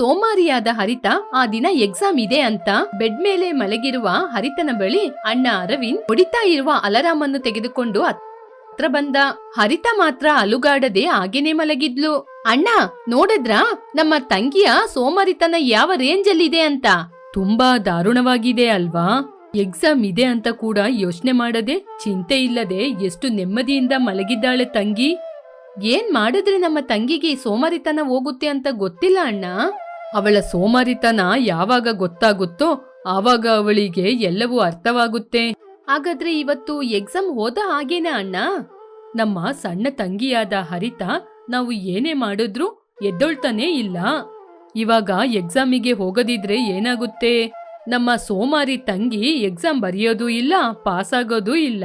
ಸೋಮಾರಿಯಾದ ಹರಿತ, ಆ ದಿನ ಎಕ್ಸಾಮ್ ಇದೆ ಅಂತ ಬೆಡ್ ಮೇಲೆ ಮಲಗಿರುವ ಹರಿತನ ಬಳಿ ಅಣ್ಣ ಅರವಿಂದ್ ಹೊಡಿತಾ ಇರುವ ಅಲಾರಾಮ್ ಅನ್ನು ತೆಗೆದುಕೊಂಡು ಹತ್ರ ಬಂದ. ಹರಿತ ಮಾತ್ರ ಅಲುಗಾಡದೆ ಹಾಗೇನೆ ಮಲಗಿದ್ಲು. ಅಣ್ಣ, ನೋಡಿದ್ರ? ನಮ್ಮ ತಂಗಿಯ ಸೋಮಾರಿತನ ಯಾವ ರೇಂಜ್ ಅಲ್ಲಿದೆ ಅಂತ? ತುಂಬಾ ದಾರುಣವಾಗಿದೆ ಅಲ್ವಾ? ಎಕ್ಸಾಮ್ ಇದೆ ಅಂತ ಕೂಡ ಯೋಚನೆ ಮಾಡದೆ, ಚಿಂತೆ ಇಲ್ಲದೆ ಎಷ್ಟು ನೆಮ್ಮದಿಯಿಂದ ಮಲಗಿದ್ದಾಳೆ ತಂಗಿ? ಏನ್ ಮಾಡಿದ್ರೆ ನಮ್ಮ ತಂಗಿಗೆ ಸೋಮಾರಿತನ ಹೋಗುತ್ತೆ ಅಂತ ಗೊತ್ತಿಲ್ಲ ಅಣ್ಣ? ಅವಳ ಸೋಮಾರಿತನ ಯಾವಾಗ ಗೊತ್ತಾಗುತ್ತೋ ಆವಾಗ ಅವಳಿಗೆ ಎಲ್ಲವೂ ಅರ್ಥವಾಗುತ್ತೆ. ಹಾಗಾದ್ರೆ ಇವತ್ತು ಎಕ್ಸಾಮ್ ಹೋದ ಹಾಗೇನಾ ಅಣ್ಣ? ನಮ್ಮ ಸಣ್ಣ ತಂಗಿಯಾದ ಹರಿತ ನಾವು ಏನೇ ಮಾಡಿದ್ರೂ ಎದ್ದೊಳ್ತಾನೇ ಇಲ್ಲ. ಇವಾಗ ಎಕ್ಸಾಮಿಗೆ ಹೋಗದಿದ್ರೆ ಏನಾಗುತ್ತೆ? ನಮ್ಮ ಸೋಮಾರಿ ತಂಗಿ ಎಕ್ಸಾಮ್ ಬರೆಯೋದು ಇಲ್ಲ ಪಾಸ್ ಆಗೋದು ಇಲ್ಲ.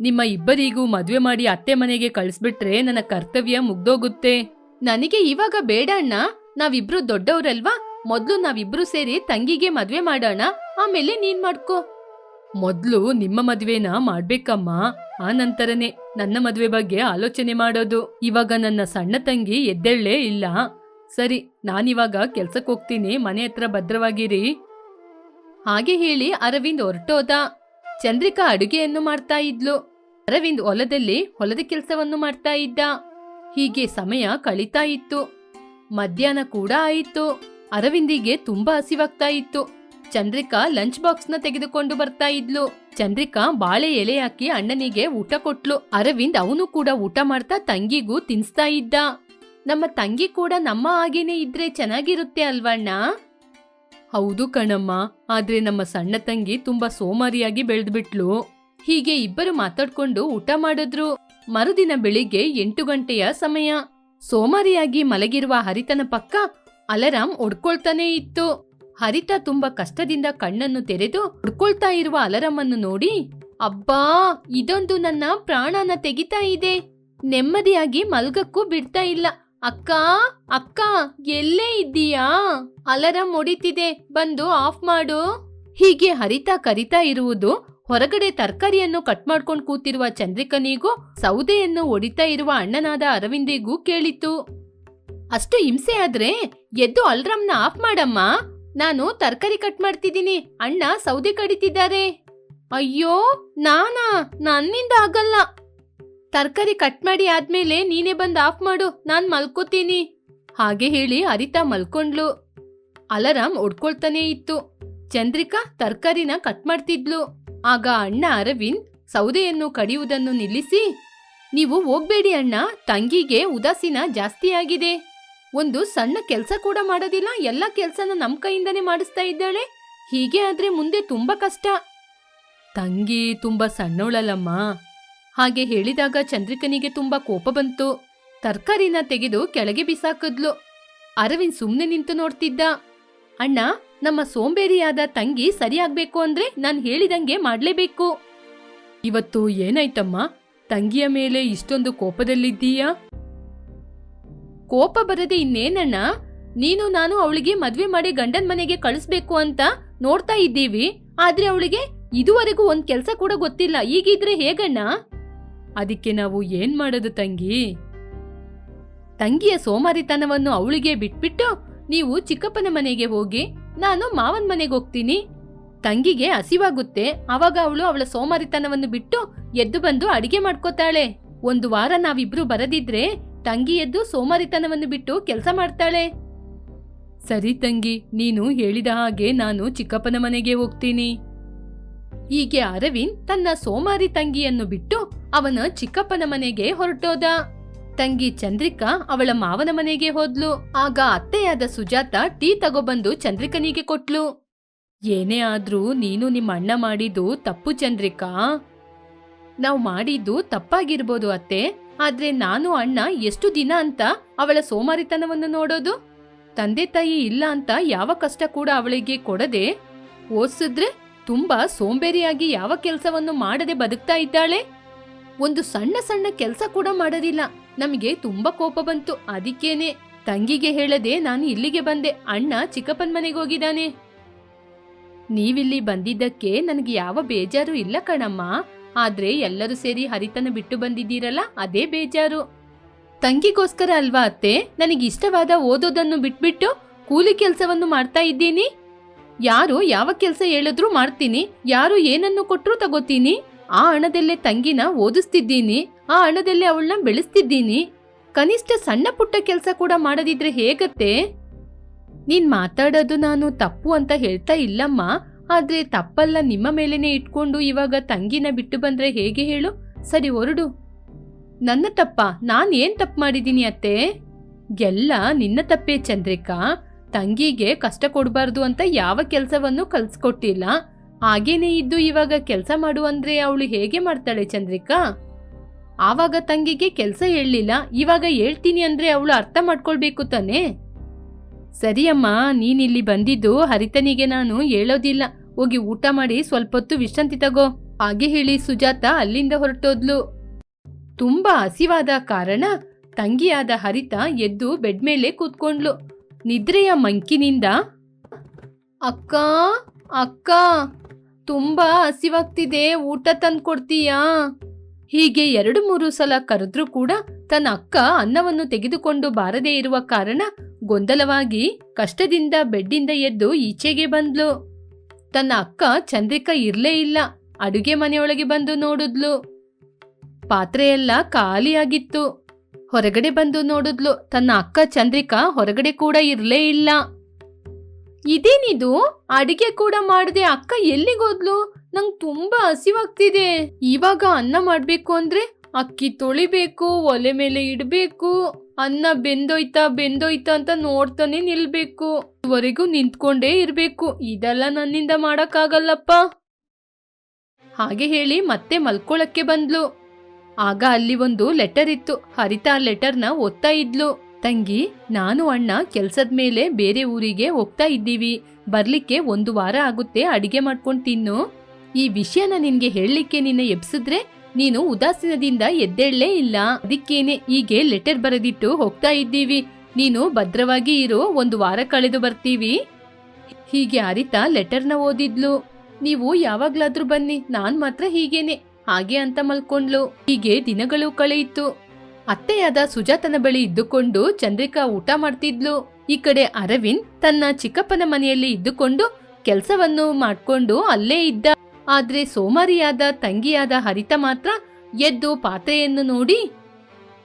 ನಿಮ್ಮ ಇಬ್ಬರಿಗೂ ಮದ್ವೆ ಮಾಡಿ ಅತ್ತೆ ಮನೆಗೆ ಕಳಿಸ್ಬಿಟ್ರೆ ನನ್ನ ಕರ್ತವ್ಯ ಮುಗ್ದೋಗುತ್ತೆ. ನನಗೆ ಇವಾಗ ಬೇಡ ಅಣ್ಣ. ನಾವಿಬ್ರು ದೊಡ್ಡವ್ರಲ್ವಾ? ಮೊದ್ಲು ನಾವಿಬ್ರು ಸೇರಿ ತಂಗಿಗೆ ಮದ್ವೆ ಮಾಡೋಣ, ಆಮೇಲೆ ನೀನ್ ಮಾಡ್ಕೋ. ಮೊದ್ಲು ನಿಮ್ಮ ಮದ್ವೆನ ಮಾಡ್ಬೇಕಮ್ಮ. ಆ ನಂತರನೇ ನನ್ನ ಮದ್ವೆ ಬಗ್ಗೆ ಆಲೋಚನೆ ಮಾಡೋದು. ಇವಾಗ ನನ್ನ ಸಣ್ಣ ತಂಗಿ ಎದ್ದೇಳೇ ಇಲ್ಲ. ಸರಿ, ನಾನಿವಾಗ ಕೆಲ್ಸಕ್ಕೆ ಹೋಗ್ತೀನಿ. ಮನೆ ಹತ್ರ ಭದ್ರವಾಗಿರಿ. ಹಾಗೆ ಹೇಳಿ ಅರವಿಂದ್ ಹೊರಟೋದ. ಚಂದ್ರಿಕಾ ಅಡುಗೆಯನ್ನು ಮಾಡ್ತಾ ಇದ್ಲು. ಅರವಿಂದ್ ಹೊಲದಲ್ಲಿ ಹೊಲದ ಕೆಲಸವನ್ನು ಮಾಡ್ತಾ ಇದ್ದ. ಹೀಗೆ ಸಮಯ ಕಳೀತಾ ಇತ್ತು. ಮಧ್ಯಾಹ್ನ ಕೂಡ ಆಯಿತು. ಅರವಿಂದಿಗೆ ತುಂಬಾ ಹಸಿವಾಗ್ತಾ ಇತ್ತು. ಚಂದ್ರಿಕಾ ಲಂಚ್ ಬಾಕ್ಸ್ನ ತೆಗೆದುಕೊಂಡು ಬರ್ತಾ ಇದ್ಲು. ಚಂದ್ರಿಕಾ ಬಾಳೆ ಎಲೆ ಹಾಕಿ ಅಣ್ಣನಿಗೆ ಊಟ ಕೊಟ್ಲು. ಅರವಿಂದ್ ಅವನು ಕೂಡ ಊಟ ಮಾಡ್ತಾ ತಂಗಿಗೂ ತಿನ್ಸ್ತಾ ಇದ್ದ. ನಮ್ಮ ತಂಗಿ ಕೂಡ ನಮ್ಮ ಹಾಗೇನೆ ಇದ್ರೆ ಚೆನ್ನಾಗಿರುತ್ತೆ ಅಲ್ವಣ್ಣ ಹೌದು ಕಣಮ್ಮ. ಆದ್ರೆ ನಮ್ಮ ಸಣ್ಣ ತಂಗಿ ತುಂಬಾ ಸೋಮಾರಿಯಾಗಿ ಬೆಳೆದ್ಬಿಟ್ಲು. ಹೀಗೆ ಇಬ್ಬರು ಮಾತಾಡ್ಕೊಂಡು ಊಟ ಮಾಡಿದ್ರು. ಮರುದಿನ ಬೆಳಿಗ್ಗೆ ಎಂಟು ಗಂಟೆಯ ಸಮಯ. ಸೋಮಾರಿಯಾಗಿ ಮಲಗಿರುವ ಹರಿತನ ಪಕ್ಕ ಅಲರಾಮ್ ಒಡ್ಕೊಳ್ತಾನೇ ಇತ್ತು. ಹರಿತ ತುಂಬಾ ಕಷ್ಟದಿಂದ ಕಣ್ಣನ್ನು ತೆರೆದು ಹುಡ್ಕೊಳ್ತಾ ಇರುವ ಅಲರಾಮ್ ಅನ್ನು ನೋಡಿ, ಅಬ್ಬಾ, ಇದೊಂದು ನನ್ನ ಪ್ರಾಣನ ತೆಗಿತಾ ಇದೆ. ನೆಮ್ಮದಿಯಾಗಿ ಮಲ್ಗಕ್ಕೂ ಬಿಡ್ತಾ ಇಲ್ಲ. ಅಕ್ಕ ಅಕ್ಕ, ಎಲ್ಲೇ ಇದ್ದೀಯಾ? ಅಲರಾಮ್ ಒಡಿತಿದೆ ಬಂದು ಆಫ್ ಮಾಡು. ಹೀಗೆ ಹರಿತ ಕರಿತಾ ಇರುವುದು ಹೊರಗಡೆ ತರಕಾರಿಯನ್ನು ಕಟ್ ಮಾಡ್ಕೊಂಡು ಕೂತಿರುವ ಚಂದ್ರಿಕನಿಗೂ ಸೌದೆಯನ್ನು ಒಡಿತಾ ಇರುವ ಅಣ್ಣನಾದ ಅರವಿಂದಿಗೂ ಕೇಳಿತು. ಅಷ್ಟು ಹಿಂಸೆ ಆದ್ರೆ ಎದ್ದು ಅಲ್ರಾಮ್ನ ಆಫ್ ಮಾಡಮ್ಮ. ನಾನು ತರಕಾರಿ ಕಟ್ ಮಾಡ್ತಿದ್ದೀನಿ. ಅಣ್ಣ ಸೌದೆ ಕಡಿತಿದ್ದಾರೆ. ಅಯ್ಯೋ, ನಾನಾ? ನನ್ನಿಂದ ಆಗಲ್ಲ. ತರಕಾರಿ ಕಟ್ ಮಾಡಿ ಆದ್ಮೇಲೆ ನೀನೇ ಬಂದು ಆಫ್ ಮಾಡು. ನಾನ್ ಮಲ್ಕೋತೀನಿ. ಹಾಗೆ ಹೇಳಿ ಅರಿತಾ ಮಲ್ಕೊಂಡ್ಲು. ಅಲರಾಮ್ ಒಡ್ಕೊಳ್ತಾನೇ ಇತ್ತು. ಚಂದ್ರಿಕಾ ತರಕಾರಿನ ಕಟ್ ಮಾಡ್ತಿದ್ಲು. ಆಗ ಅಣ್ಣ ಅರವಿಂದ್, ಸೌದೆಯನ್ನು ಕಡಿಯುವುದನ್ನು ನಿಲ್ಲಿಸಿ, ನೀವು ಹೋಗ್ಬೇಡಿ ಅಣ್ಣ, ತಂಗಿಗೆ ಉದಾಸೀನ ಜಾಸ್ತಿಯಾಗಿದೆ. ಒಂದು ಸಣ್ಣ ಕೆಲಸ ಕೂಡ ಮಾಡೋದಿಲ್ಲ, ಎಲ್ಲ ಕೆಲಸನ ನಮ್ಮ ಕೈಯಿಂದನೇ ಮಾಡಿಸ್ತಾ ಇದ್ದಾಳೆ. ಹೀಗೆ ಆದ್ರೆ ಮುಂದೆ ತುಂಬಾ ಕಷ್ಟ. ತಂಗಿ ತುಂಬಾ ಸಣ್ಣವಳಲ್ಲಮ್ಮ. ಹಾಗೆ ಹೇಳಿದಾಗ ಚಂದ್ರಿಕನಿಗೆ ತುಂಬಾ ಕೋಪ ಬಂತು. ತರಕಾರಿನ ತೆಗೆದು ಕೆಳಗೆ ಬಿಸಾಕಿದ್ಲು. ಅರವಿಂದ್ ಸುಮ್ಮನೆ ನಿಂತು ನೋಡ್ತಿದ್ದ. ಅಣ್ಣ ನಮ್ಮ ಸೋಂಬೇರಿಯಾದ ತಂಗಿ ಸರಿಯಾಗ್ಬೇಕು ಅಂದ್ರೆ ನಾನ್ ಹೇಳಿದಂಗೆ ಮಾಡ್ಲೇಬೇಕು. ಇವತ್ತು ಏನಾಯ್ತಮ್ಮ? ತಂಗಿಯ ಮೇಲೆ ಇಷ್ಟೊಂದು ಕೋಪದಲ್ಲಿದ್ದೀಯಾ? ಕೋಪ ಬರದೆ ಇನ್ನೇನಣ್ಣ? ನೀನು ನಾನು ಅವಳಿಗೆ ಮದ್ವೆ ಮಾಡಿ ಗಂಡನ ಮನೆಗೆ ಕಳಿಸ್ಬೇಕು ಅಂತ ನೋಡ್ತಾ ಇದ್ದೀವಿ. ಆದ್ರೆ ಅವಳಿಗೆ ಇದುವರೆಗೂ ಒಂದ್ ಕೆಲ್ಸ ಕೂಡ ಗೊತ್ತಿಲ್ಲ. ಈಗಿದ್ರೆ ಹೇಗಣ್ಣ? ಅದಕ್ಕೆ ನಾವು ಏನ್ ಮಾಡೋದು ತಂಗಿ? ತಂಗಿಯ ಸೋಮಾರಿತನವನ್ನು ಅವಳಿಗೆ ಬಿಟ್ಬಿಟ್ಟು ನೀವು ಚಿಕ್ಕಪ್ಪನ ಮನೆಗೆ ಹೋಗಿ ನಾನು ಮಾವನ್ ಮನೆಗೆ ಹೋಗ್ತೀನಿ. ತಂಗಿಗೆ ಹಸಿವಾಗುತ್ತೆ. ಅವಾಗ ಅವಳು ಅವಳ ಸೋಮಾರಿತನವನ್ನು ಬಿಟ್ಟು ಎದ್ದು ಬಂದು ಅಡಿಗೆ ಮಾಡ್ಕೋತಾಳೆ. ಒಂದು ವಾರ ನಾವಿಬ್ರು ಬರದಿದ್ರೆ ತಂಗಿ ಎದ್ದು ಸೋಮಾರಿತನವನ್ನು ಬಿಟ್ಟು ಕೆಲಸ ಮಾಡ್ತಾಳೆ. ಸರಿ ತಂಗಿ, ನೀನು ಹೇಳಿದ ಹಾಗೆ ನಾನು ಚಿಕ್ಕಪ್ಪನ ಮನೆಗೆ ಹೋಗ್ತೀನಿ. ಹೀಗೆ ಅರವಿಂದ್ ತನ್ನ ಸೋಮಾರಿ ತಂಗಿಯನ್ನು ಬಿಟ್ಟು ಅವನ ಚಿಕ್ಕಪ್ಪನ ಮನೆಗೆ ಹೊರಟೋದ. ತಂಗಿ ಚಂದ್ರಿಕಾ ಅವಳ ಮಾವನ ಮನೆಗೆ ಹೋದ್ಲು. ಆಗ ಅತ್ತೆಯಾದ ಸುಜಾತ ಟೀ ತಗೊಬಂದು ಚಂದ್ರಿಕನಿಗೆ ಕೊಟ್ಲು. ಏನೇ ಆದ್ರೂ ನೀನು ನಿಮ್ಮ ಅಣ್ಣ ಮಾಡಿದ್ದು ತಪ್ಪು ಚಂದ್ರಿಕಾ? ನಾವು ಮಾಡಿದ್ದು ತಪ್ಪಾಗಿರ್ಬೋದು ಅತ್ತೆ. ಆದ್ರೆ ನಾನು ಅಣ್ಣ ಎಷ್ಟು ದಿನ ಅಂತ ಅವಳ ಸೋಮಾರಿತನವನ್ನು ನೋಡೋದು? ತಂದೆ ತಾಯಿ ಇಲ್ಲ ಅಂತ ಯಾವ ಕಷ್ಟ ಕೂಡ ಅವಳಿಗೆ ಕೊಡದೆ ಓದಿಸಿದ್ರೆ ತುಂಬಾ ಸೋಂಬೇರಿಯಾಗಿ ಯಾವ ಕೆಲಸವನ್ನು ಮಾಡದೆ ಬದುಕ್ತಾ ಇದ್ದಾಳೆ? ಒಂದು ಸಣ್ಣ ಸಣ್ಣ ಕೆಲಸ ಕೂಡ ಮಾಡೋದಿಲ್ಲ. ನಮಗೆ ತುಂಬಾ ಕೋಪ ಬಂತು. ಅದಕ್ಕೇನೆ ತಂಗಿಗೆ ಹೇಳದೆ ನಾನು ಇಲ್ಲಿಗೆ ಬಂದೆ. ಅಣ್ಣ ಚಿಕ್ಕಪ್ಪನ ಮನೆಗೆ ಹೋಗಿದ್ದಾನೆ. ನೀವಿಲ್ಲಿ ಬಂದಿದ್ದಕ್ಕೆ ನನಗೆ ಯಾವ ಬೇಜಾರು ಇಲ್ಲ ಕಣಮ್ಮ. ಆದ್ರೆ ಎಲ್ಲರೂ ಸೇರಿ ಹರಿತನ ಬಿಟ್ಟು ಬಂದಿದ್ದೀರಲ್ಲ, ಅದೇ ಬೇಜಾರು. ತಂಗಿಗೋಸ್ಕರ ಅಲ್ವಾ ಅತ್ತೆ? ನನಗೆ ಇಷ್ಟವಾದ ಓದೋದನ್ನು ಬಿಟ್ಬಿಟ್ಟು ಕೂಲಿ ಕೆಲಸವನ್ನು ಮಾಡ್ತಾ ಇದ್ದೀನಿ. ಯಾರು ಯಾವ ಕೆಲಸ ಹೇಳಿದ್ರು ಮಾಡ್ತೀನಿ. ಯಾರು ಏನನ್ನು ಕೊಟ್ಟರು ತಗೋತೀನಿ. ಆ ಹಣದಲ್ಲೇ ತಂಗಿನ ಓದಿಸ್ತಿದ್ದೀನಿ. ಆ ಹಣದಲ್ಲಿ ಅವಳನ್ನ ಬೆಳೆಸ್ತಿದ್ದೀನಿ. ಕನಿಷ್ಠ ಸಣ್ಣ ಪುಟ್ಟ ಕೆಲಸ ಕೂಡ ಮಾಡದಿದ್ರೆ ಹೇಗತ್ತೆ? ನೀನ್ ಮಾತಾಡೋದು ನಾನು ತಪ್ಪು ಅಂತ ಹೇಳ್ತಾ ಇಲ್ಲಮ್ಮ. ಆದ್ರೆ ತಪ್ಪಲ್ಲ, ನಿಮ್ಮ ಮೇಲೇನೆ ಇಟ್ಕೊಂಡು ಇವಾಗ ತಂಗಿನ ಬಿಟ್ಟು ಬಂದ್ರೆ ಹೇಗೆ ಹೇಳು? ಸರಿ, ಹೊರಡು. ನನ್ನ ತಪ್ಪ? ನಾನು ಏನ್ ತಪ್ಪು ಮಾಡಿದ್ದೀನಿ ಅತ್ತೆ? ಎಲ್ಲ ನಿನ್ನ ತಪ್ಪೇ ಚಂದ್ರಿಕಾ. ತಂಗಿಗೆ ಕಷ್ಟ ಕೊಡಬಾರ್ದು ಅಂತ ಯಾವ ಕೆಲಸವನ್ನು ಕಲ್ಸ್ಕೊಟ್ಟಿಲ್ಲ. ಹಾಗೇನೇ ಇದ್ದು ಇವಾಗ ಕೆಲಸ ಮಾಡು ಅಂದ್ರೆ ಅವಳು ಹೇಗೆ ಮಾಡ್ತಾಳೆ ಚಂದ್ರಿಕಾ? ಆವಾಗ ತಂಗಿಗೆ ಕೆಲಸ ಹೇಳಲಿಲ್ಲ, ಇವಾಗ ಹೇಳ್ತೀನಿ ಅಂದ್ರೆ ಅವಳು ಅರ್ಥ ಮಾಡ್ಕೊಳ್ಬೇಕು ತಾನೇ? ಸರಿಯಮ್ಮ, ನೀನಿಲ್ಲಿ ಬಂದಿದ್ದು ಹರಿತನಿಗೆ ನಾನು ಹೇಳೋದಿಲ್ಲ. ಹೋಗಿ ಊಟ ಮಾಡಿ ಸ್ವಲ್ಪ ಹೊತ್ತು ವಿಶ್ರಾಂತಿ ತಗೋ. ಹಾಗೆ ಹೇಳಿ ಸುಜಾತ ಅಲ್ಲಿಂದ ಹೊರಟೋದ್ಲು. ತುಂಬಾ ಹಸಿವಾದ ಕಾರಣ ತಂಗಿಯಾದ ಹರಿತ ಎದ್ದು ಬೆಡ್ ಮೇಲೆ ಕೂತ್ಕೊಂಡ್ಲು. ನಿದ್ರೆಯ ಮಂಕಿನಿಂದ, ಅಕ್ಕ ಅಕ್ಕ, ತುಂಬಾ ಹಸಿವಾಗ್ತಿದೆ, ಊಟ ತಂದ್ಕೊಡ್ತೀಯಾ? ಹೀಗೆ ಎರಡು ಮೂರು ಸಲ ಕರೆದ್ರೂ ಕೂಡ ತನ್ನ ಅಕ್ಕ ಅನ್ನವನ್ನು ತೆಗೆದುಕೊಂಡು ಬಾರದೇ ಇರುವ ಕಾರಣ ಗೊಂದಲವಾಗಿ ಕಷ್ಟದಿಂದ ಬೆಡ್ಡಿಂದ ಎದ್ದು ಈಚೆಗೆ ಬಂದ್ಲು. ತನ್ನ ಅಕ್ಕ ಚಂದ್ರಿಕಾ ಇರ್ಲೇ ಇಲ್ಲ, ಅಡುಗೆ ಮನೆಯೊಳಗೆ ಬಂದು ನೋಡಿದ್ಲು. ಪಾತ್ರೆಯೆಲ್ಲ ಖಾಲಿಯಾಗಿತ್ತು, ಹೊರಗಡೆ ಬಂದು ನೋಡಿದ್ಲು. ತನ್ನ ಅಕ್ಕ ಚಂದ್ರಿಕಾ ಹೊರಗಡೆ ಕೂಡ ಇರ್ಲೇ ಇಲ್ಲ. ಇದೇನಿದು? ಅಡಿಗೆ ಕೂಡ ಮಾಡದೆ ಅಕ್ಕ ಎಲ್ಲಿಗೋದ್ಲು? ನಂಗ್ ತುಂಬಾ ಹಸಿವಾಗ್ತಿದೆ. ಇವಾಗ ಅನ್ನ ಮಾಡ್ಬೇಕು ಅಂದ್ರೆ ಅಕ್ಕಿ ತೊಳಿಬೇಕು, ಒಲೆ ಮೇಲೆ ಇಡಬೇಕು, ಅನ್ನ ಬೆಂದೋಯ್ತಾ ಬೆಂದೋಯ್ತಾ ಅಂತ ನೋಡ್ತಾನೆ ನಿಲ್ಬೇಕು. ಇವರೆಗೂ ನಿಂತ್ಕೊಂಡೇ ಇರಬೇಕು. ಇದೆಲ್ಲ ನನ್ನಿಂದ ಮಾಡಕ್ಕಾಗಲ್ಲಪ್ಪ. ಹಾಗೆ ಹೇಳಿ ಮತ್ತೆ ಮಲ್ಕೊಳಕ್ಕೆ ಬಂದ್ಲು. ಆಗ ಅಲ್ಲಿ ಒಂದು ಲೆಟರ್ ಇತ್ತು. ಹರಿತಾ ಲೆಟರ್ನ ಓದ್ತಾ ಇದ್ಲು. ತಂಗಿ, ನಾನು ಅಣ್ಣ ಕೆಲ್ಸದ ಮೇಲೆ ಬೇರೆ ಊರಿಗೆ ಹೋಗ್ತಾ ಇದ್ದೀವಿ. ಬರ್ಲಿಕ್ಕೆ ಒಂದು ವಾರ ಆಗುತ್ತೆ, ಅಡಿಗೆ ಮಾಡ್ಕೊಂಡು ತಿನ್ನು. ಈ ವಿಷಯನ ನಿನ್ಗೆ ಹೇಳಲಿಕ್ಕೆ ನಿನ್ನ ಎಬ್ಸಿದ್ರೆ ನೀನು ಉದಾಸೀನದಿಂದ ಎದ್ದೇಳಲೇ ಇಲ್ಲ. ಅದಕ್ಕೇನೆ ಹೀಗೆ ಲೆಟರ್ ಬರೆದಿಟ್ಟು ಹೋಗ್ತಾ ಇದ್ದೀವಿ. ನೀನು ಭದ್ರವಾಗಿ ಇರು, ಒಂದು ವಾರ ಕಳೆದು ಬರ್ತೀವಿ. ಹೀಗೆ ಅರಿತಾ ಲೆಟರ್ನ ಓದಿದ್ಲು. ನೀವು ಯಾವಾಗ್ಲಾದ್ರೂ ಬನ್ನಿ, ನಾನ್ ಮಾತ್ರ ಹೀಗೇನೆ, ಹಾಗೆ ಅಂತ ಮಲ್ಕೊಂಡ್ಲು. ಹೀಗೆ ದಿನಗಳು ಕಳೆಯಿತು. ಅತ್ತೆಯಾದ ಸುಜಾತನ ಬಳಿ ಇದ್ದುಕೊಂಡು ಚಂದ್ರಿಕಾ ಊಟ ಮಾಡ್ತಿದ್ಲು. ಈ ಕಡೆ ಅರವಿಂದ್ ತನ್ನ ಚಿಕ್ಕಪ್ಪನ ಮನೆಯಲ್ಲಿ ಇದ್ದುಕೊಂಡು ಕೆಲಸವನ್ನು ಮಾಡ್ಕೊಂಡು ಅಲ್ಲೇ ಇದ್ದ. ಆದ್ರೆ ಸೋಮಾರಿಯಾದ ತಂಗಿಯಾದ ಹರಿತ ಮಾತ್ರ ಎದ್ದು ಪಾತ್ರೆಯನ್ನು ನೋಡಿ,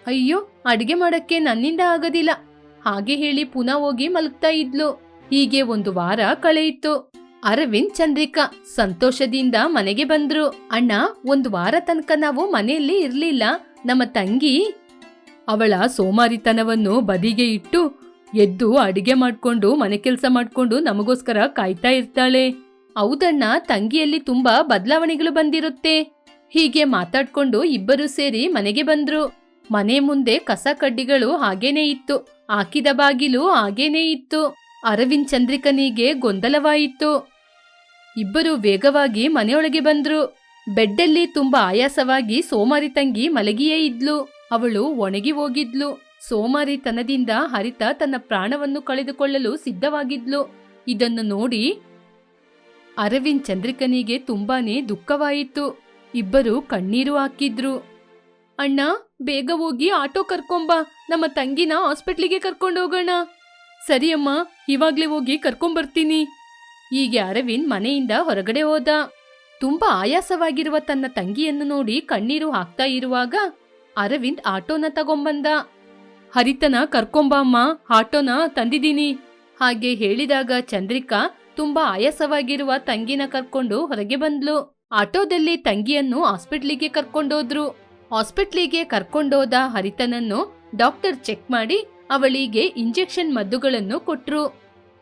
ಅಯ್ಯೋ, ಅಡಿಗೆ ಮಾಡಕ್ಕೆ ನನ್ನಿಂದ ಆಗದಿಲ್ಲ. ಹಾಗೆ ಹೇಳಿ ಪುನಃ ಹೋಗಿ ಮಲಗ್ತಾ ಇದ್ಲು. ಹೀಗೆ ಒಂದು ವಾರ ಕಳೆಯಿತು ಅರವಿಂದ್ ಚಂದ್ರಿಕಾ ಸಂತೋಷದಿಂದ ಮನೆಗೆ ಬಂದ್ರು. ಅಣ್ಣ, ಒಂದು ವಾರ ತನಕ ನಾವು ಮನೆಯಲ್ಲಿ ಇರ್ಲಿಲ್ಲ. ನಮ್ಮ ತಂಗಿ ಅವಳ ಸೋಮಾರಿತನವನ್ನು ಬದಿಗೆ ಇಟ್ಟು ಎದ್ದು ಅಡಿಗೆ ಮಾಡ್ಕೊಂಡು, ಮನೆ ಕೆಲಸ ಮಾಡ್ಕೊಂಡು ನಮಗೋಸ್ಕರ ಕಾಯ್ತಾ ಇರ್ತಾಳೆ. ಹೌದಣ್ಣ, ತಂಗಿಯಲ್ಲಿ ತುಂಬಾ ಬದಲಾವಣೆಗಳು ಬಂದಿರುತ್ತೆ. ಹೀಗೆ ಮಾತಾಡ್ಕೊಂಡು ಇಬ್ಬರು ಸೇರಿ ಮನೆಗೆ ಬಂದ್ರು. ಮನೆ ಮುಂದೆ ಕಸ ಕಡ್ಡಿಗಳು ಹಾಗೇನೇ ಇತ್ತು. ಹಾಕಿದ ಬಾಗಿಲು ಹಾಗೇನೇ ಇತ್ತು. ಅರವಿಂದ್ ಚಂದ್ರಿಕನಿಗೆ ಗೊಂದಲವಾಯಿತು. ಇಬ್ಬರು ವೇಗವಾಗಿ ಮನೆಯೊಳಗೆ ಬಂದ್ರು. ಬೆಡ್ಡಲ್ಲಿ ತುಂಬಾ ಆಯಾಸವಾಗಿ ಸೋಮಾರಿ ತಂಗಿ ಮಲಗಿಯೇ ಇದ್ಲು. ಅವಳು ಒಣಗಿ ಹೋಗಿದ್ಲು. ಸೋಮಾರಿತನದಿಂದ ಹರಿತ ತನ್ನ ಪ್ರಾಣವನ್ನು ಕಳೆದುಕೊಳ್ಳಲು ಸಿದ್ಧವಾಗಿದ್ಲು. ಇದನ್ನು ನೋಡಿ ಅರವಿಂದ್ ಚಂದ್ರಿಕನಿಗೆ ತುಂಬಾನೇ ದುಃಖವಾಯಿತು. ಇಬ್ಬರು ಕಣ್ಣೀರು ಹಾಕಿದ್ರು. ಅಣ್ಣ, ಬೇಗ ಹೋಗಿ ಆಟೋ ಕರ್ಕೊಂಬಾ. ನಮ್ಮ ತಂಗಿನ ಹಾಸ್ಪಿಟ್ಲಿಗೆ ಕರ್ಕೊಂಡು ಹೋಗೋಣ. ಸರಿಯಮ್ಮ ಇವಾಗ್ಲೇ ಹೋಗಿ ಕರ್ಕೊಂಬರ್ತೀನಿ. ಹೀಗೆ ಅರವಿಂದ್ ಮನೆಯಿಂದ ಹೊರಗಡೆ ಹೋದ. ತುಂಬಾ ಆಯಾಸವಾಗಿರುವ ತನ್ನ ತಂಗಿಯನ್ನು ನೋಡಿ ಕಣ್ಣೀರು ಹಾಕ್ತಾ ಇರುವಾಗ ಅರವಿಂದ್ ಆಟೋನ ತಗೊಂಬಂದ. ಹರಿತನ, ಕರ್ಕೊಂಬ ಅಮ್ಮ. ಆಟೋನ ತಂದಿದ್ದೀನಿ. ಹಾಗೆ ಹೇಳಿದಾಗ ಚಂದ್ರಿಕಾ ತುಂಬಾ ಆಯಾಸವಾಗಿರುವ ತಂಗಿನ ಕರ್ಕೊಂಡು ಹೊರಗೆ ಬಂದ್ಲು. ಆಟೋದಲ್ಲಿ ತಂಗಿಯನ್ನು ಹಾಸ್ಪಿಟ್ಲಿಗೆ ಕರ್ಕೊಂಡೋದ್ರು. ಹಾಸ್ಪಿಟ್ಲಿಗೆ ಕರ್ಕೊಂಡೋದ ಹರಿತನನ್ನು ಡಾಕ್ಟರ್ ಚೆಕ್ ಮಾಡಿ ಅವಳಿಗೆ ಇಂಜೆಕ್ಷನ್ ಮದ್ದುಗಳನ್ನು ಕೊಟ್ರು.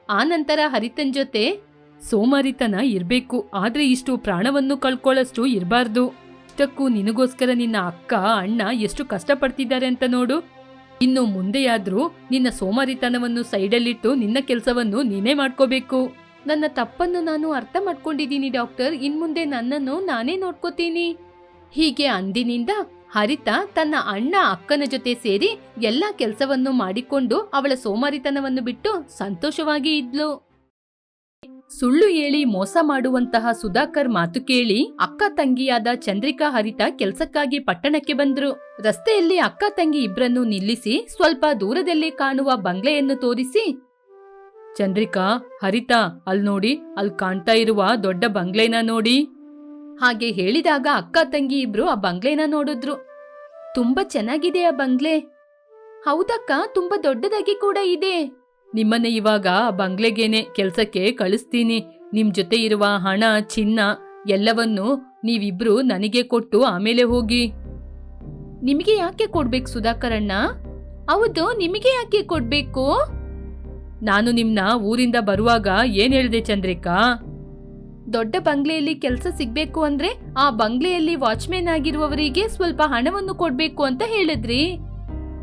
ಆ ನಂತರ ಹರಿತನ್ ಜೊತೆ ಸೋಮಾರಿತನ ಇರ್ಬೇಕು, ಆದ್ರೆ ಇಷ್ಟು ಪ್ರಾಣವನ್ನು ಕಳ್ಕೊಳ್ಳಷ್ಟು ಇರಬಾರ್ದು. ಇಷ್ಟಕ್ಕೂ ನಿನಗೋಸ್ಕರ ನಿನ್ನ ಅಕ್ಕ, ಅಣ್ಣ ಎಷ್ಟು ಕಷ್ಟಪಡ್ತಿದ್ದಾರೆ ಅಂತ ನೋಡು. ಇನ್ನು ಮುಂದೆಯಾದ್ರೂ ನಿನ್ನ ಸೋಮಾರಿತನವನ್ನು ಸೈಡಲ್ಲಿಟ್ಟು ನಿನ್ನ ಕೆಲಸವನ್ನು ನೀನೇ ಮಾಡ್ಕೋಬೇಕು. ನನ್ನ ತಪ್ಪನ್ನು ನಾನು ಅರ್ಥ ಮಾಡ್ಕೊಂಡಿದ್ದೀನಿ, ಡಾಕ್ಟರ್. ಇನ್ಮುಂದೆ ನನ್ನನ್ನು ನಾನೇ ನೋಡ್ಕೋತೀನಿ. ಹೀಗೆ ಅಂದಿನಿಂದ ಹರಿತ ತನ್ನ ಅಣ್ಣ ಅಕ್ಕನ ಜೊತೆ ಸೇರಿ ಎಲ್ಲಾ ಕೆಲಸವನ್ನು ಮಾಡಿಕೊಂಡು ಅವಳ ಸೋಮಾರಿತನವನ್ನು ಬಿಟ್ಟು ಸಂತೋಷವಾಗಿ ಇದ್ಲು. ಸುಳ್ಳು ಹೇಳಿ ಮೋಸ ಮಾಡುವಂತಹ ಸುಧಾಕರ್ ಮಾತು ಕೇಳಿ ಅಕ್ಕ ತಂಗಿಯಾದ ಚಂದ್ರಿಕಾ ಹರಿತ ಕೆಲಸಕ್ಕಾಗಿ ಪಟ್ಟಣಕ್ಕೆ ಬಂದ್ರು. ರಸ್ತೆಯಲ್ಲಿ ಅಕ್ಕ ತಂಗಿ ಇಬ್ಬರನ್ನು ನಿಲ್ಲಿಸಿ ಸ್ವಲ್ಪ ದೂರದಲ್ಲಿ ಕಾಣುವ ಬಂಗ್ಲೆಯನ್ನು ತೋರಿಸಿ ಚಂದ್ರಿಕಾ, ಹರಿತಾ, ಅಲ್ ನೋಡಿ, ಅಲ್ ಕಾಣ್ತಾ ಇರುವ ದೊಡ್ಡ ಬಂಗ್ಲೆನ ನೋಡಿ. ಹಾಗೆ ಹೇಳಿದಾಗ ಅಕ್ಕ ತಂಗಿ ಇಬ್ರು ಆ ಬಂಗ್ಲೆನ ನೋಡಿದ್ರು. ತುಂಬಾ ಚೆನ್ನಾಗಿದೆ ಆ ಬಂಗ್ಲೆ. ಹೌದಕ್ಕ, ತುಂಬಾ ದೊಡ್ಡದಾಗಿ ಕೂಡ ಇದೆ. ನಿಮ್ಮನ್ನ ಇವಾಗ ಆ ಬಂಗ್ಲೆಗೇನೆ ಕೆಲ್ಸಕ್ಕೆ ಕಳಿಸ್ತೀನಿ. ನಿಮ್ ಜೊತೆ ಇರುವ ಹಣ, ಚಿನ್ನ ಎಲ್ಲವನ್ನು ನೀವಿಬ್ರು ನನಗೆ ಕೊಟ್ಟು ಆಮೇಲೆ ಹೋಗಿ. ನಿಮಗೆ ಯಾಕೆ ಕೊಡ್ಬೇಕು ಸುಧಾಕರಣ್ಣ? ಹೌದು, ನಿಮಗೆ ಯಾಕೆ ಕೊಡ್ಬೇಕು? ನಾನು ನಿಮ್ನ ಊರಿಂದ ಬರುವಾಗ ಏನ್ ಹೇಳಿದೆ ಚಂದ್ರಿಕಾ? ದೊಡ್ಡ ಬಂಗ್ಲೆಯಲ್ಲಿ ಕೆಲಸ ಸಿಗ್ಬೇಕು ಅಂದ್ರೆ ಆ ಬಂಗ್ಲೆಯಲ್ಲಿ ವಾಚ್ಮ್ಯಾನ್ ಆಗಿರುವವರಿಗೆ ಸ್ವಲ್ಪ ಹಣವನ್ನು ಕೊಡ್ಬೇಕು ಅಂತ ಹೇಳಿದ್ರಿ.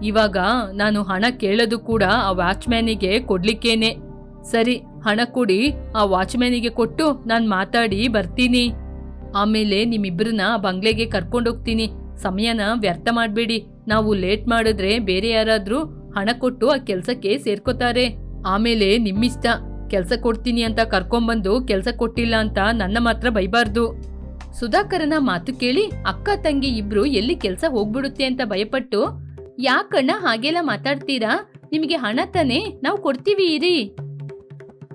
ಇವಾಗ ನಾನು ಹಣ ಕೇಳೋದು ಕೂಡ ಆ ವಾಚ್ಮ್ಯಾನಿಗೆ ಕೊಡ್ಲಿಕ್ಕೇನೆ. ಸರಿ ಹಣ ಕೊಡಿ ಆ ವಾಚ್ಮ್ಯಾನಿಗೆ ಕೊಟ್ಟು ನಾನು ಮಾತಾಡಿ ಬರ್ತೀನಿ. ಆಮೇಲೆ ನಿಮ್ಮಿಬ್ರನ್ನ ಆ ಬಂಗ್ಲೆಗೆ ಕರ್ಕೊಂಡೋಗ್ತೀನಿ ಸಮಯನ ವ್ಯರ್ಥ ಮಾಡಬೇಡಿ. ನಾವು ಲೇಟ್ ಮಾಡಿದ್ರೆ ಬೇರೆ ಯಾರಾದರೂ ಹಣ ಕೊಟ್ಟು ಆ ಕೆಲಸಕ್ಕೆ ಸೇರ್ಕೋತಾರೆ. ಆಮೇಲೆ ನಿಮ್ಮಿಷ್ಟ ಕೆಲಸ ಕೊಡ್ತೀನಿ ಅಂತ ಕರ್ಕೊಂಬಂದು ಕೆಲಸ ಕೊಟ್ಟಿಲ್ಲ ಅಂತ ನನ್ನ ಮಾತ್ರ ಬೈಬಾರ್ದು. ಸುಧಾಕರನ ಮಾತು ಕೇಳಿ ಅಕ್ಕ ತಂಗಿ ಇಬ್ರು ಎಲ್ಲಿ ಕೆಲಸ ಹೋಗ್ಬಿಡುತ್ತೆ ಅಂತ ಭಯಪಟ್ಟು ಯಾಕಣ್ಣ ಹಾಗೆಲ್ಲ ಮಾತಾಡ್ತೀರಾ? ನಿಮಗೆ ಹಣ ತಾನೆ? ನಾವು ಕೊಡ್ತೀವಿ ಇರಿ.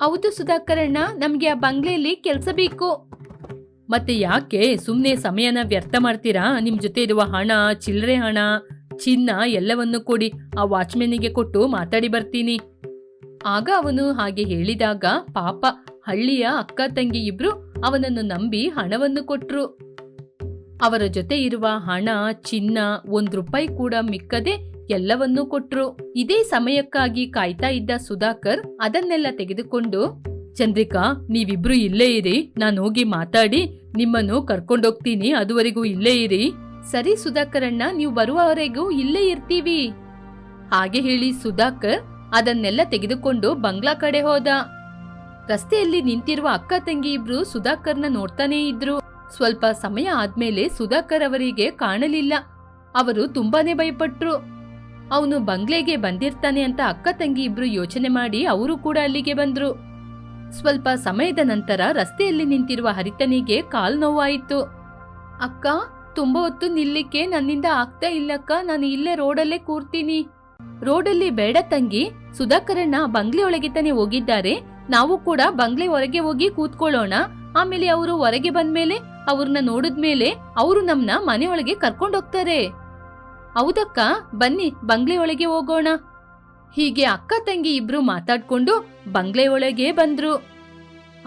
ಹೌದು ಸುಧಾಕರಣ್ಣ, ನಮ್ಗೆ ಆ ಬಂಗ್ಲೆಯಲ್ಲಿ ಕೆಲಸ ಬೇಕು. ಮತ್ತೆ ಯಾಕೆ ಸುಮ್ಮನೆ ಸಮಯನ ವ್ಯರ್ಥ ಮಾಡ್ತೀರಾ? ನಿಮ್ ಜೊತೆ ಇರುವ ಹಣ ಚಿಲ್ಲರೆ ಹಣ, ಚಿನ್ನ ಎಲ್ಲವನ್ನು ಕೊಡಿ, ಆ ವಾಚ್ಮೆನ್ನಿಗೆ ಕೊಟ್ಟು ಮಾತಾಡಿ ಬರ್ತೀನಿ. ಆಗ ಅವನು ಹಾಗೆ ಹೇಳಿದಾಗ ಪಾಪ, ಹಳ್ಳಿಯ ಅಕ್ಕ ತಂಗಿ ಇಬ್ರು ಅವನನ್ನು ನಂಬಿ ಹಣವನ್ನು ಕೊಟ್ರು. ಅವರ ಜೊತೆ ಇರುವ ಹಣ, ಚಿನ್ನ ಒಂದ್ ರೂಪಾಯಿ ಕೂಡ ಮಿಕ್ಕದೆ ಎಲ್ಲವನ್ನೂ ಕೊಟ್ರು. ಇದೇ ಸಮಯಕ್ಕಾಗಿ ಕಾಯ್ತಾ ಇದ್ದ ಸುಧಾಕರ್ ಅದನ್ನೆಲ್ಲ ತೆಗೆದುಕೊಂಡು, ಚಂದ್ರಿಕಾ, ನೀವಿಬ್ರು ಇಲ್ಲೇ ಇರಿ, ನಾನು ಹೋಗಿ ಮಾತಾಡಿ, ನಿಮ್ಮನ್ನು ಕರ್ಕೊಂಡೋಗ್ತೀನಿ, ಅದುವರೆಗೂ ಇಲ್ಲೇ ಇರಿ. ಸರಿ ಸುಧಾಕರಣ್ಣ, ನೀವು ಬರುವವರೆಗೂ ಇಲ್ಲೇ ಇರ್ತೀವಿ. ಹಾಗೆ ಹೇಳಿ ಸುಧಾಕರ್ ಅದನ್ನೆಲ್ಲ ತೆಗೆದುಕೊಂಡು ಬಂಗ್ಲಾ ಕಡೆ ಹೋದ. ರಸ್ತೆಯಲ್ಲಿ ನಿಂತಿರುವ ಅಕ್ಕ ತಂಗಿ ಇಬ್ರು ಸುಧಾಕರ್ನ ನೋಡ್ತಾನೇ ಇದ್ರು. ಸ್ವಲ್ಪ ಸಮಯ ಆದ್ಮೇಲೆ ಸುಧಾಕರ್ ಅವರಿಗೆ ಕಾಣಲಿಲ್ಲ. ಅವರು ತುಂಬಾನೇ ಭಯಪಟ್ರು. ಅವನು ಬಂಗ್ಲೆಗೆ ಬಂದಿರ್ತಾನೆ ಅಂತ ಅಕ್ಕ ತಂಗಿ ಇಬ್ರು ಯೋಚನೆ ಮಾಡಿ ಅವರು ಕೂಡ ಅಲ್ಲಿಗೆ ಬಂದ್ರು. ಸ್ವಲ್ಪ ಸಮಯದ ನಂತರ ರಸ್ತೆಯಲ್ಲಿ ನಿಂತಿರುವ ಹರಿತನಿಗೆ ಕಾಲ್ ನೋವಾಯಿತು. ಅಕ್ಕ, ತುಂಬಾ ಹೊತ್ತು ನಿಲ್ಲಿಕ್ಕೆ ನನ್ನಿಂದ ಆಗ್ತಾ ಇಲ್ಲಕ್ಕ, ನಾನು ಇಲ್ಲೇ ರೋಡಲ್ಲೇ ಕೂರ್ತೀನಿ. ರೋಡಲ್ಲಿ ಬೇಡ ತಂಗಿ, ಸುಧಾಕರಣ್ಣ ಬಂಗ್ಲೆ ಒಳಗೆ ತಾನೇ ಹೋಗಿದ್ದಾರೆ. ನಾವು ಕೂಡ ಬಂಗ್ಲೆ ಹೊರಗೆ ಹೋಗಿ ಕೂತ್ಕೊಳ್ಳೋಣ. ಆಮೇಲೆ ಅವರು ಹೊರಗೆ ಬಂದ್ಮೇಲೆ, ಅವ್ರನ್ನ ನೋಡಿದ್ಮೇಲೆ ಅವರು ನಮ್ನ ಮನೆ ಒಳಗೆ ಕರ್ಕೊಂಡೋಗ್ತಾರೆ ಹೌದಕ್ಕ, ಬನ್ನಿ ಬಂಗ್ಲೆ ಒಳಗೆ ಹೋಗೋಣ. ಹೀಗೆ ಅಕ್ಕ ತಂಗಿ ಇಬ್ರು ಮಾತಾಡ್ಕೊಂಡು ಬಂಗ್ಲೆ ಒಳಗೆ ಬಂದ್ರು.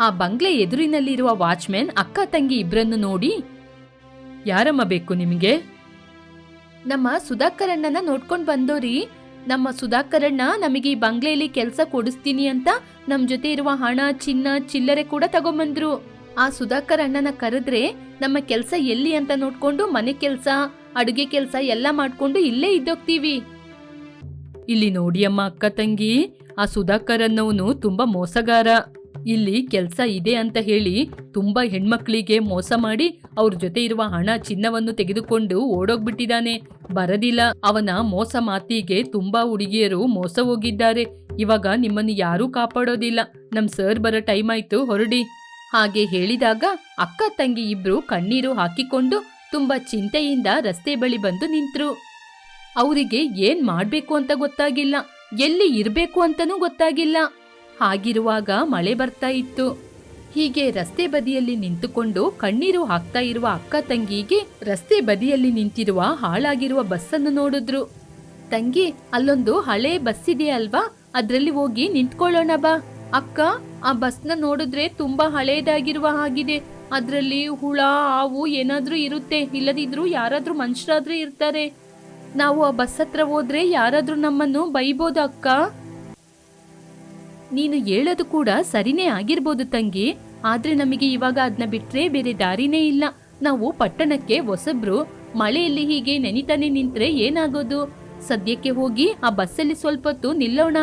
ಆ ಬಂಗ್ಲೆ ಎದುರಿನಲ್ಲಿರುವ ವಾಚ್ಮೆನ್ ಅಕ್ಕ ತಂಗಿ ಇಬ್ರನ್ನು ನೋಡಿ, ಯಾರಮ್ಮ ಬೇಕು ನಿಮಗೆ? ನಮ್ಮ ಸುಧಾಕರಣ್ಣನ ನೋಡ್ಕೊಂಡು ಬಂದೋರಿ. ನಮ್ಮ ಸುಧಾಕರಣ್ಣ ನಮಗೆ ಈ ಬಂಗ್ಲೆಯಲ್ಲಿ ಕೆಲಸ ಕೊಡಿಸ್ತೀನಿ ಅಂತ ನಮ್ ಜೊತೆ ಇರುವ ಹಣ, ಚಿನ್ನ, ಚಿಲ್ಲರೆ ಕೂಡ ತಗೊಂಬಂದ್ರು. ಆ ಸುಧಾಕರ್ ಅಣ್ಣನ ಕರೆದ್ರೆ ನಮ್ಮ ಕೆಲಸ ಎಲ್ಲಿ ಅಂತ ನೋಡ್ಕೊಂಡು ಮನೆ ಕೆಲ್ಸ, ಅಡುಗೆ ಕೆಲ್ಸ ಎಲ್ಲ ಮಾಡ್ಕೊಂಡು ಇಲ್ಲೇ ಇದ್ದೋಗ್ತೀವಿ. ಇಲ್ಲಿ ನೋಡಿ ಅಮ್ಮ ಅಕ್ಕ ತಂಗಿ, ಆ ಸುಧಾಕರ್ ಅನ್ನೋನು ತುಂಬಾ ಮೋಸಗಾರ. ಇಲ್ಲಿ ಕೆಲಸ ಇದೆ ಅಂತ ಹೇಳಿ ತುಂಬಾ ಹೆಣ್ಮಕ್ಳಿಗೆ ಮೋಸ ಮಾಡಿ ಅವ್ರ ಜೊತೆ ಇರುವ ಹಣ ಚಿನ್ನವನ್ನು ತೆಗೆದುಕೊಂಡು ಓಡೋಗ್ಬಿಟ್ಟಿದ್ದಾನೆ. ಬರದಿಲ್ಲ, ಅವನ ಮೋಸ ಮಾತಿಗೆ ತುಂಬಾ ಹುಡುಗಿಯರು ಮೋಸ ಹೋಗಿದ್ದಾರೆ. ಇವಾಗ ನಿಮ್ಮನ್ನು ಯಾರೂ ಕಾಪಾಡೋದಿಲ್ಲ. ನಮ್ ಸರ್ ಬರೋ ಟೈಮ್ ಆಯ್ತು, ಹೊರಡಿ. ಹಾಗೆ ಹೇಳಿದಾಗ ಅಕ್ಕ ತಂಗಿ ಇಬ್ರು ಕಣ್ಣೀರು ಹಾಕಿಕೊಂಡು ತುಂಬಾ ಚಿಂತೆಯಿಂದ ರಸ್ತೆ ಬಳಿ ಬಂದು ನಿಂತ್ರು. ಅವರಿಗೆ ಏನ್ ಮಾಡ್ಬೇಕು ಅಂತ ಗೊತ್ತಾಗಿಲ್ಲ. ಎಲ್ಲಿ ಇರ್ಬೇಕು ಅಂತನೂ ಗೊತ್ತಾಗಿಲ್ಲ. ಹಾಗಿರುವಾಗ ಮಳೆ ಬರ್ತಾ ಇತ್ತು. ಹೀಗೆ ರಸ್ತೆ ಬದಿಯಲ್ಲಿ ನಿಂತುಕೊಂಡು ಕಣ್ಣೀರು ಹಾಕ್ತಾ ಇರುವ ಅಕ್ಕ ತಂಗಿಗೆ ರಸ್ತೆ ಬದಿಯಲ್ಲಿ ನಿಂತಿರುವ ಹಾಳಾಗಿರುವ ಬಸ್ಸನ್ನು ನೋಡಿದ್ರು. ತಂಗಿ, ಅಲ್ಲೊಂದು ಹಳೆ ಬಸ್ ಇದೆ ಅಲ್ವಾ? ಅದ್ರಲ್ಲಿ ಹೋಗಿ ನಿಂತ್ಕೊಳ್ಳೋಣ ಬಾ. ಅಕ್ಕ, ಆ ಬಸ್ನ ನೋಡಿದ್ರೆ ತುಂಬಾ ಹಳೇದಾಗಿರುವ ಹಾಗಿದೆ. ಅದ್ರಲ್ಲಿ ಹುಳ, ಹಾವು ಏನಾದ್ರೂ ಇರುತ್ತೆ. ಇಲ್ಲದಿದ್ರು ಯಾರಾದ್ರೂ ಮನುಷ್ಯರಾದ್ರೂ ಇರ್ತಾರೆ. ನಾವು ಆ ಬಸ್ ಹತ್ರ ಹೋದ್ರೆ ಯಾರಾದ್ರೂ ನಮ್ಮನ್ನು ಬೈಬೋದು ಅಕ್ಕ? ನೀನು ಹೇಳೋದು ಕೂಡ ಸರಿನೇ ಆಗಿರ್ಬೋದು ತಂಗಿ. ಆದ್ರೆ ನಮಗೆ ಇವಾಗ ಅದನ್ನ ಬಿಟ್ರೆ ಬೇರೆ ದಾರಿನೇ ಇಲ್ಲ. ನಾವು ಪಟ್ಟಣಕ್ಕೆ ಹೊಸಬ್ರು. ಮಳೆಯಲ್ಲಿ ಹೀಗೆ ನೆನಿತಾನೆ ನಿಂತ್ರೆ ಏನಾಗೋದು? ಸದ್ಯಕ್ಕೆ ಹೋಗಿ ಆ ಬಸ್ಸಲ್ಲಿ ಸ್ವಲ್ಪ ಹೊತ್ತು ನಿಲ್ಲೋಣ.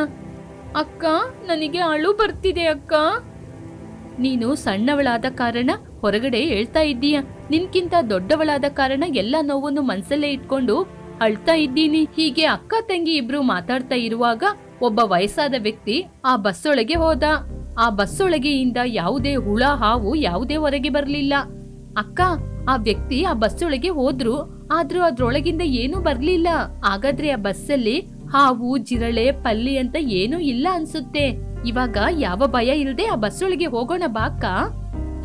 ಅಕ್ಕ, ನನಗೆ ಅಳು ಬರ್ತಿದೆ, ಅಕ್ಕ. ನೀನು ಸಣ್ಣವಳಾದ ಕಾರಣ ಹೊರಗಡೆ ಹೇಳ್ತಾ ಇದ್ದೀಯ. ನಿನ್ಕಿಂತ ದೊಡ್ಡವಳಾದ ಕಾರಣ ಎಲ್ಲ ನೋವನ್ನು ಮನ್ಸಲ್ಲೇ ಇಟ್ಕೊಂಡು ಅಳ್ತಾ ಇದ್ದೀನಿ. ಹೀಗೆ ಅಕ್ಕ ತಂಗಿ ಇಬ್ರು ಮಾತಾಡ್ತಾ ಇರುವಾಗ ಒಬ್ಬ ವಯಸ್ಸಾದ ವ್ಯಕ್ತಿ ಆ ಬಸ್ಸೊಳಗೆ ಹೋದ. ಆ ಬಸ್ಸೊಳಗೆಯಿಂದ ಯಾವುದೇ ಹುಳ, ಹಾವು ಯಾವುದೇ ಹೊರಗೆ ಬರಲಿಲ್ಲ. ಅಕ್ಕ, ಆ ವ್ಯಕ್ತಿ ಆ ಬಸ್ಸೊಳಗೆ ಹೋದ್ರು, ಆದ್ರೂ ಅದ್ರೊಳಗಿಂದ ಏನೂ ಬರ್ಲಿಲ್ಲ. ಹಾಗಾದ್ರೆ ಆ ಬಸ್ಸಲ್ಲಿ ಹಾವು, ಜಿರಳೆ, ಪಲ್ಲಿ ಅಂತ ಏನೂ ಇಲ್ಲ ಅನ್ಸುತ್ತೆ. ಇವಾಗ ಯಾವ ಭಯ ಇಲ್ಲದೆ ಆ ಬಸ್ಸೊಳಗೆ ಹೋಗೋಣ ಬಾಕ್ಕ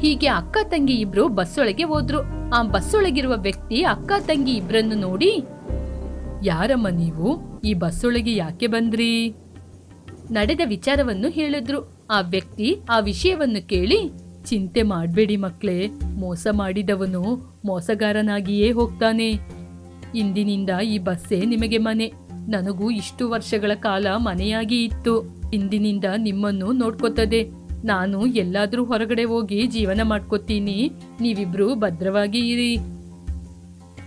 ಹೀಗೆ ಅಕ್ಕ, ತಂಗಿ ಇಬ್ರು ಬಸ್ಸೊಳಗೆ ಹೋದ್ರು. ಆ ಬಸ್ಸೊಳಗಿರುವ ವ್ಯಕ್ತಿ ಅಕ್ಕ, ತಂಗಿ ಇಬ್ರನ್ನು ನೋಡಿ ಯಾರಮ್ಮ ನೀವು? ಈ ಬಸ್ಸೊಳಗೆ ಯಾಕೆ ಬಂದ್ರಿ? ನಡೆದ ವಿಚಾರವನ್ನು ಹೇಳಿದ್ರು. ಆ ವ್ಯಕ್ತಿ ಆ ವಿಷಯವನ್ನು ಕೇಳಿ, ಚಿಂತೆ ಮಾಡಬೇಡಿ ಮಕ್ಳೇ, ಮೋಸ ಮಾಡಿದವನು ಮೋಸಗಾರನಾಗಿಯೇ ಹೋಗ್ತಾನೆ. ಇಂದಿನಿಂದ ಈ ಬಸ್ಸೇ ನಿಮಗೆ ಮನೆ. ನನಗೂ ಇಷ್ಟು ವರ್ಷಗಳ ಕಾಲ ಮನೆಯಾಗಿ ಇತ್ತು. ಇಂದಿನಿಂದ ನಿಮ್ಮನ್ನು ನೋಡ್ಕೋತದೆ. ನಾನು ಎಲ್ಲಾದರೂ ಹೊರಗಡೆ ಹೋಗಿ ಜೀವನ ಮಾಡ್ಕೋತೀನಿ. ನೀವಿಬ್ರು ಭದ್ರವಾಗಿ ಇರಿ.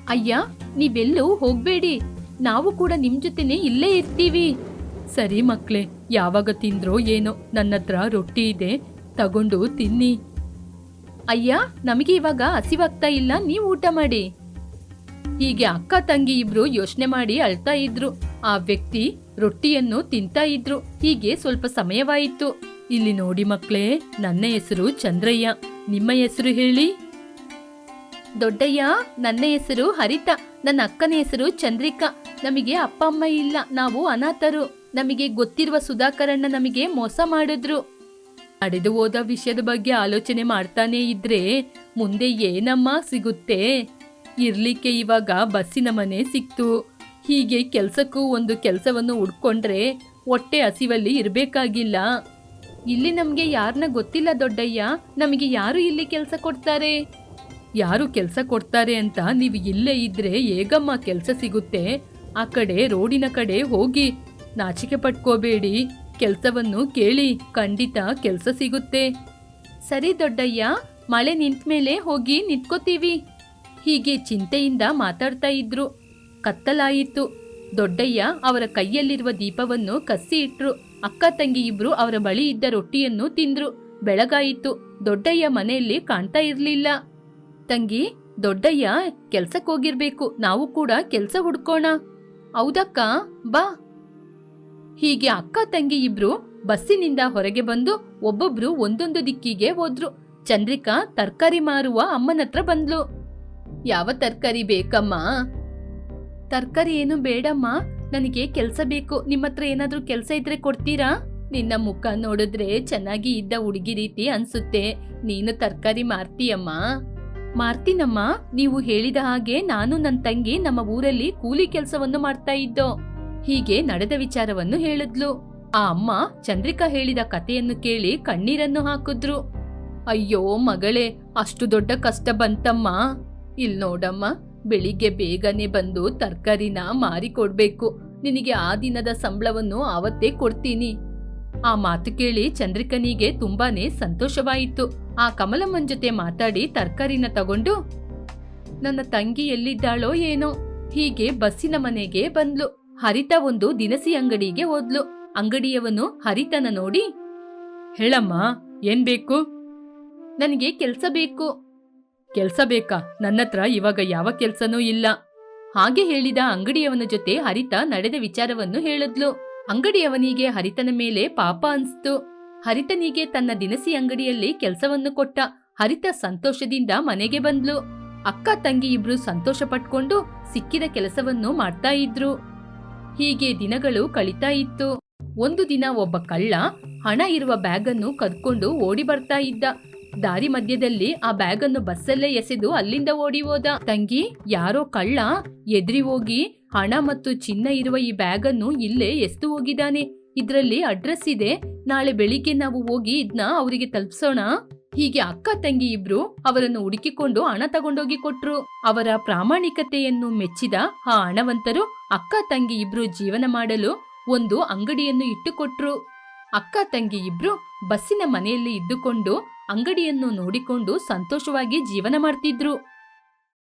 ಅಯ್ಯ, ನೀವೆಲ್ಲೂ ಹೋಗ್ಬೇಡಿ. ನಾವು ಕೂಡ ನಿಮ್ ಜೊತೆನೆ ಇಲ್ಲೇ ಇರ್ತೀವಿ. ಸರಿ ಮಕ್ಳೇ, ಯಾವಾಗ ತಿಂದ್ರೋ ಏನೋ ನನ್ನ ಹತ್ರ ರೊಟ್ಟಿ ಇದೆ, ತಗೊಂಡು ತಿನ್ನಿ. ಅಯ್ಯ, ನಮಗೆ ಇವಾಗ ಹಸಿವಾಗ್ತಾ ಇಲ್ಲ, ನೀವು ಊಟ ಮಾಡಿ. ಹೀಗೆ ಅಕ್ಕ ತಂಗಿ ಇಬ್ರು ಯೋಚನೆ ಮಾಡಿ ಅಳ್ತಾ ಇದ್ರು. ಆ ವ್ಯಕ್ತಿ ರೊಟ್ಟಿಯನ್ನು ತಿಂತಾ ಇದ್ರು. ಹೀಗೆ ಸ್ವಲ್ಪ ಸಮಯವಾಯಿತು. ಇಲ್ಲಿ ನೋಡಿ ಮಕ್ಳೇ, ನನ್ನ ಹೆಸರು ಚಂದ್ರಯ್ಯ. ನಿಮ್ಮ ಹೆಸರು ಹೇಳಿ? ದೊಡ್ಡಯ್ಯ, ನನ್ನ ಹೆಸರು ಹರಿತ. ನನ್ನ ಅಕ್ಕನ ಹೆಸರು ಚಂದ್ರಿಕಾ. ನಮಗೆ ಅಪ್ಪ ಅಮ್ಮ ಇಲ್ಲ, ನಾವು ಅನಾಥರು. ನಮಗೆ ಗೊತ್ತಿರುವ ಸುಧಾಕರಣ್ಣ ನಮಗೆ ಮೋಸ ಮಾಡಿದ್ರು. ನಡೆದು ಹೋದ ವಿಷಯದ ಬಗ್ಗೆ ಆಲೋಚನೆ ಮಾಡ್ತಾನೆ ಇದ್ರೆ ಮುಂದೆ ಏನಮ್ಮ ಸಿಗುತ್ತೆ? ಇರ್ಲಿಕ್ಕೆ ಇವಾಗ ಬಸ್ಸಿನ ಮನೆ ಸಿಕ್ತು. ಹೀಗೆ ಕೆಲಸಕ್ಕೂ ಒಂದು ಕೆಲಸವನ್ನು ಹುಡ್ಕೊಂಡ್ರೆ ಹೊಟ್ಟೆ ಹಸಿವಲ್ಲಿ ಇರಬೇಕಾಗಿಲ್ಲ. ಇಲ್ಲಿ ನಮಗೆ ಯಾರನ್ನ ಗೊತ್ತಿಲ್ಲ ದೊಡ್ಡಯ್ಯ, ನಮಗೆ ಯಾರು ಇಲ್ಲಿ ಕೆಲಸ ಕೊಡ್ತಾರೆ? ಯಾರು ಕೆಲಸ ಕೊಡ್ತಾರೆ ಅಂತ ನೀವು ಇಲ್ಲೇ ಇದ್ರೆ ಹೇಗಮ್ಮ ಕೆಲಸ ಸಿಗುತ್ತೆ? ಆ ಕಡೆ ರೋಡಿನ ಕಡೆ ಹೋಗಿ. ನಾಚಿಕೆ ಪಟ್ಕೋಬೇಡಿ. ಕೆಲಸವನ್ನು ಕೇಳಿ ಖಂಡಿತ ಕೆಲಸ ಸಿಗುತ್ತೆ. ಸರಿ ದೊಡ್ಡಯ್ಯ, ಮಳೆ ನಿಂತ ಮೇಲೆ ಹೋಗಿ ನಿಂತ್ಕೋತೀವಿ. ಹೀಗೆ ಚಿಂತೆಯಿಂದ ಮಾತಾಡ್ತಾ ಇದ್ರು. ಕತ್ತಲಾಯಿತು. ದೊಡ್ಡಯ್ಯ ಅವರ ಕೈಯಲ್ಲಿರುವ ದೀಪವನ್ನು ಕಸ್ಸಿ ಇಟ್ರು. ಅಕ್ಕ ತಂಗಿ ಇಬ್ರು ಅವರ ಬಳಿ ಇದ್ದ ರೊಟ್ಟಿಯನ್ನು ತಿಂದ್ರು. ಬೆಳಗಾಯಿತು. ದೊಡ್ಡಯ್ಯ ಮನೆಯಲ್ಲಿ ಕಾಣ್ತಾ ಇರಲಿಲ್ಲ. ತಂಗಿ, ದೊಡ್ಡಯ್ಯ, ಕೆಲ್ಸಕ್ಕೋಗಿರ್ಬೇಕು. ನಾವು ಕೂಡ ಕೆಲಸ ಹುಡ್ಕೋಣ. ಹೌದಕ್ಕ? ಬಾ. ಹೀಗೆ ಅಕ್ಕ ತಂಗಿ ಇಬ್ರು ಬಸ್ಸಿನಿಂದ ಹೊರಗೆ ಬಂದು ಒಬ್ಬೊಬ್ರು ಒಂದೊಂದು ದಿಕ್ಕಿಗೆ ಹೋದ್ರು. ಚಂದ್ರಿಕಾ ತರಕಾರಿ ಮಾರುವ ಅಮ್ಮನತ್ರ ಬಂದ್ಲು. ಯಾವ ತರಕಾರಿ ಬೇಕಮ್ಮ? ತರಕಾರಿ ಏನು ಬೇಡಮ್ಮ. ನನಗೆ ಕೆಲಸ ಬೇಕು. ನಿಮ್ಮ ಹತ್ರ ಏನಾದ್ರೂ ಕೆಲ್ಸ ಇದ್ರೆ ಕೊಡ್ತೀರಾ? ನಿನ್ನ ಮುಖ ನೋಡಿದ್ರೆ ಚೆನ್ನಾಗಿ ಇದ್ದ ಹುಡುಗಿ ರೀತಿ ಅನ್ಸುತ್ತೆ. ನೀನು ತರಕಾರಿ ಮಾರ್ತೀಯಮ್ಮ. ಮಾರ್ತೀನಮ್ಮ, ನೀವು ಹೇಳಿದ ಹಾಗೆ ನಾನು ನನ್ನ ತಂಗಿ ನಮ್ಮ ಊರಲ್ಲಿ ಕೂಲಿ ಕೆಲಸವನ್ನು ಮಾಡ್ತಾ ಇದ್ದೋ. ಹೀಗೆ ನಡೆದ ವಿಚಾರವನ್ನು ಹೇಳಿದ್ಲು. ಆ ಅಮ್ಮ ಚಂದ್ರಿಕಾ ಹೇಳಿದ ಕಥೆಯನ್ನು ಕೇಳಿ ಕಣ್ಣೀರನ್ನು ಹಾಕಿದ್ರು. ಅಯ್ಯೋ ಮಗಳೇ, ಅಷ್ಟು ದೊಡ್ಡ ಕಷ್ಟ ಬಂತಮ್ಮ. ಇಲ್ ನೋಡಮ್ಮ, ಬೆಳಿಗ್ಗೆ ಬೇಗನೆ ಬಂದು ತರಕಾರಿನ ಮಾರಿಕೊಡ್ಬೇಕು. ನಿನಗೆ ಆ ದಿನದ ಸಂಬಳವನ್ನು ಆವತ್ತೇ ಕೊಡ್ತೀನಿ. ಆ ಮಾತು ಕೇಳಿ ಚಂದ್ರಿಕನಿಗೆ ತುಂಬಾನೇ ಸಂತೋಷವಾಯಿತು. ಆ ಕಮಲಮ್ಮನ್ ಜೊತೆ ಮಾತಾಡಿ ತರಕಾರಿನ ತಗೊಂಡು, ನನ್ನ ತಂಗಿ ಎಲ್ಲಿದ್ದಾಳೋ ಏನೋ? ಹೀಗೆ ಬಸ್ಸಿನ ಮನೆಗೆ ಬಂದ್ಲು. ಹರಿತ ಒಂದು ದಿನಸಿ ಅಂಗಡಿಗೆ ಹೋದ್ಲು. ಅಂಗಡಿಯವನು ಹರಿತನ ನೋಡಿ, ಹೇಳಮ್ಮ, ಏನ್ ಬೇಕು? ನನಗೆ ಕೆಲ್ಸ ಬೇಕು. ಕೆಲ್ಸ ಬೇಕಾ? ನನ್ನತ್ರ ಇವಾಗ ಯಾವ ಕೆಲ್ಸನೂ ಇಲ್ಲ. ಹಾಗೆ ಹೇಳಿದ ಅಂಗಡಿಯವನ ಜೊತೆ ಹರಿತ ನಡೆದ ವಿಚಾರವನ್ನು ಹೇಳಿದ್ಲು. ಅಂಗಡಿಯವನಿಗೆ ಹರಿತನ ಮೇಲೆ ಪಾಪ ಅನ್ಸ್ತು. ಹರಿತನಿಗೆ ತನ್ನ ದಿನಸಿ ಅಂಗಡಿಯಲ್ಲಿ ಕೆಲಸವನ್ನು ಕೊಟ್ಟ ಹರಿತ ಸಂತೋಷದಿಂದ ಮನೆಗೆ ಬಂದ್ಲು. ಅಕ್ಕ ತಂಗಿ ಇಬ್ರು ಸಂತೋಷ ಪಟ್ಕೊಂಡು ಸಿಕ್ಕಿದ ಕೆಲಸವನ್ನು ಮಾಡ್ತಾ ಇದ್ರು. ಹೀಗೆ ದಿನಗಳು ಕಳೀತಾ ಇತ್ತು. ಒಂದು ದಿನ ಒಬ್ಬ ಕಳ್ಳ ಹಣ ಇರುವ ಬ್ಯಾಗನ್ನು ಕದ್ಕೊಂಡು ಓಡಿ ಬರ್ತಾ ಇದ್ದ. ದಾರಿ ಮಧ್ಯದಲ್ಲಿ ಆ ಬ್ಯಾಗ್ ಅನ್ನು ಬಸ್ಸಲ್ಲೇ ಎಸೆದು ಅಲ್ಲಿಂದ ಓಡಿ ಹೋದ. ತಂಗಿ, ಯಾರೋ ಕಳ್ಳ, ಎದ್ರಿ ಹೋಗಿ ಹಣ ಮತ್ತು ಚಿನ್ನ ಇರುವ ಈ ಬ್ಯಾಗ್ ಅನ್ನು ಇಲ್ಲೇ ಎಸ್ದು ಹೋಗಿದ್ದಾನೆ. ಇದ್ರಲ್ಲಿ ಅಡ್ರೆಸ್ ಇದೆ. ನಾಳೆ ಬೆಳಿಗ್ಗೆ ನಾವು ಹೋಗಿ ಇದನ್ನ ಅವರಿಗೆ ತಲುಪಿಸೋಣ. ಹೀಗೆ ಅಕ್ಕ, ತಂಗಿ ಇಬ್ರು ಅವರನ್ನು ಹುಡುಕಿಕೊಂಡು ಹಣ ತಗೊಂಡೋಗಿ ಕೊಟ್ರು. ಅವರ ಪ್ರಾಮಾಣಿಕತೆಯನ್ನು ಮೆಚ್ಚಿದ ಆ ಹಣವಂತರು ಅಕ್ಕ, ತಂಗಿ ಇಬ್ರು ಜೀವನ ಮಾಡಲು ಒಂದು ಅಂಗಡಿಯನ್ನು ಇಟ್ಟುಕೊಟ್ರು ಅಕ್ಕ, ತಂಗಿ ಇಬ್ರು ಬಸ್ಸಿನ ಮನೆಯಲ್ಲಿ ಇದ್ದುಕೊಂಡು ಅಂಗಡಿಯನ್ನು ನೋಡಿಕೊಂಡು ಸಂತೋಷವಾಗಿ ಜೀವನ ಮಾಡ್ತಿದ್ರು.